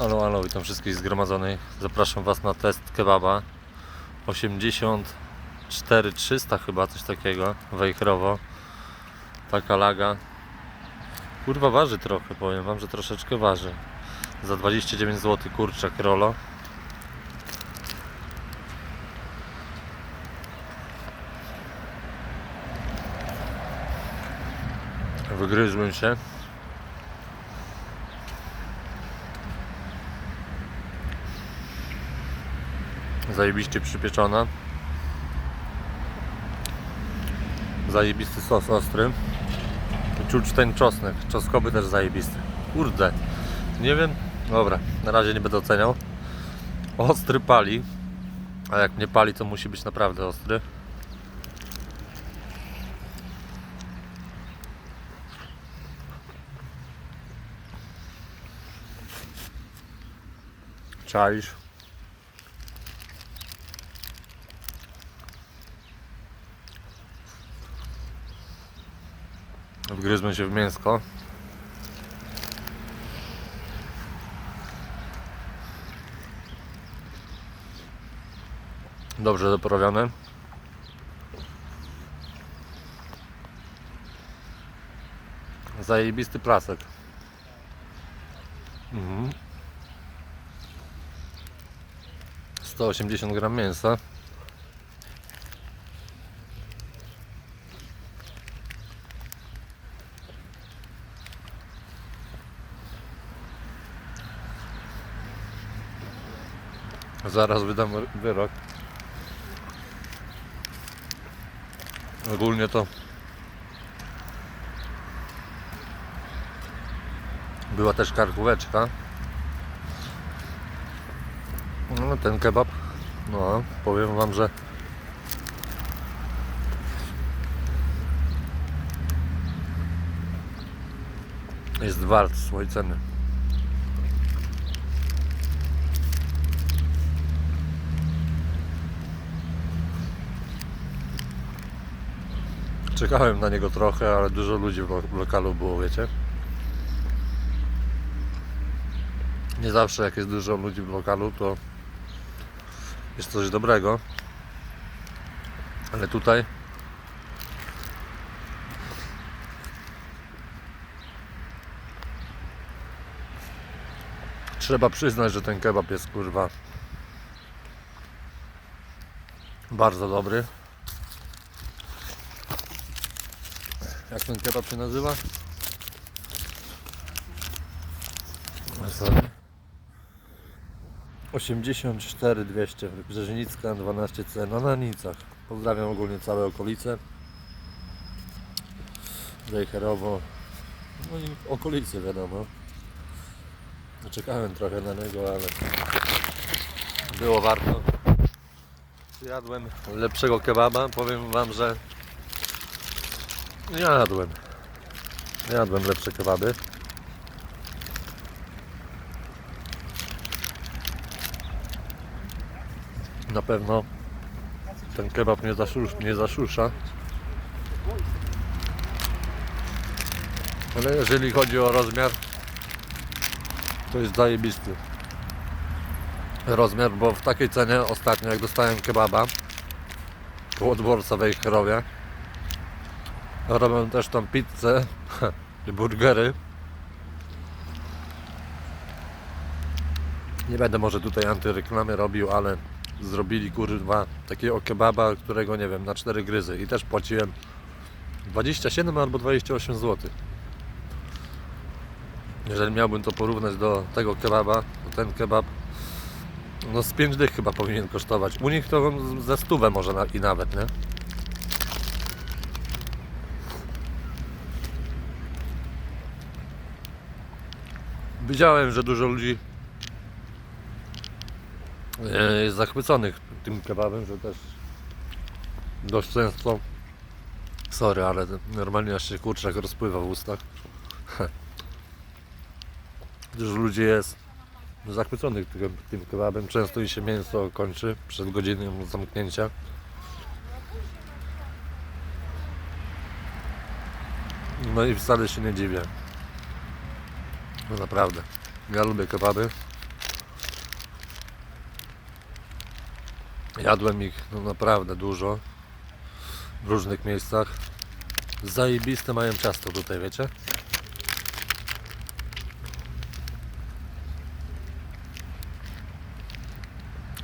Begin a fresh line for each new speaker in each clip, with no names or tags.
Alo, alo, witam wszystkich zgromadzonych. Zapraszam Was na test kebaba. 84 300 chyba, coś takiego, wejherowo. Taka laga. Kurwa waży trochę, powiem Wam, że troszeczkę waży. Za 29 zł kurczak rolo. Wygryzłem się. Zajebiście przypieczona. Zajebisty sos ostry. Czuć ten czosnek. Czosnkowy też zajebisty. Kurde. Nie wiem. Dobra, na razie nie będę oceniał. Ostry pali. A jak nie pali, to musi być naprawdę ostry. Czaisz? Wgryzmy się w mięsko. Dobrze doprawione. Zajebisty placek. Mhm. 180 gram mięsa. Zaraz wydam wyrok. Ogólnie to była też karkóweczka. No ten kebab, no powiem wam, że jest wart swojej ceny. Czekałem na niego trochę, ale dużo ludzi w lo- w lokalu było, wiecie. Nie zawsze jak jest dużo ludzi w lokalu, to jest coś dobrego. Ale tutaj trzeba przyznać, że ten kebab jest kurwa bardzo dobry. Jak ten kebab się nazywa? Sorry. 84 200 Brzeżnicka 12C na Nanicach. Pozdrawiam ogólnie całe okolice. Wejherowo. No i okolice wiadomo. Czekałem trochę na niego, ale było warto. Jadłem lepszego kebaba. Powiem wam, że jadłem. Jadłem lepsze kebaby. Na pewno ten kebab nie, zaszusz, nie zaszusza. Ale jeżeli chodzi o rozmiar, to jest zajebisty rozmiar, bo w takiej cenie ostatnio jak dostałem kebaba koło dworca w Ejherowie robią też tą pizzę i burgery nie będę może tutaj antyreklamy robił, ale zrobili kurwa takiego kebaba, którego nie wiem, na cztery gryzy i też płaciłem 27 albo 28 zł. Jeżeli miałbym to porównać do tego kebaba, to ten kebab no z 5 dych chyba powinien kosztować. U nich to ze stówę może na, i nawet, nie? Widziałem, że dużo ludzi e, jest zachwyconych tym kebabem, że też dość często sorry, ale normalnie aż się kurczak rozpływa w ustach. Dużo ludzi jest zachwyconych tym, tym kebabem. Często im się mięso kończy przed godziną zamknięcia. No i wcale się nie dziwię. No naprawdę. Ja lubię kebaby. Jadłem ich no naprawdę dużo w różnych miejscach. Zajebiste mają ciasto tutaj, wiecie?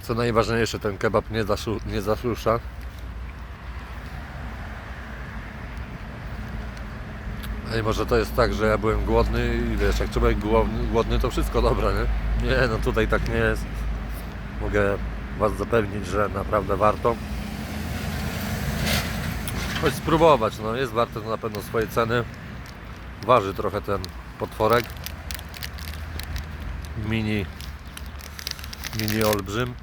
Co najważniejsze, ten kebab nie, zasu, nie zasusza. Ej, może to jest tak, że ja byłem głodny i wiesz, jak człowiek głodny, głodny to wszystko dobre, nie? Nie, no tutaj tak nie jest. Mogę Was zapewnić, że naprawdę warto. Choć spróbować, no jest warte to na pewno swoje ceny. Waży trochę ten potworek. Mini, mini olbrzym.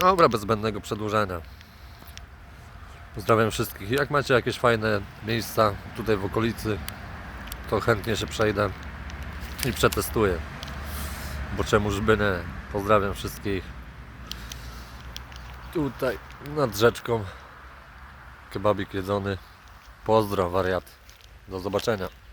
Dobra, bez zbędnego przedłużenia. Pozdrawiam wszystkich. Jak macie jakieś fajne miejsca tutaj w okolicy, to chętnie się przejdę i przetestuję. Bo czemuż by nie. Pozdrawiam wszystkich. Tutaj nad rzeczką. Kebabik jedzony. Pozdro, wariat. Do zobaczenia.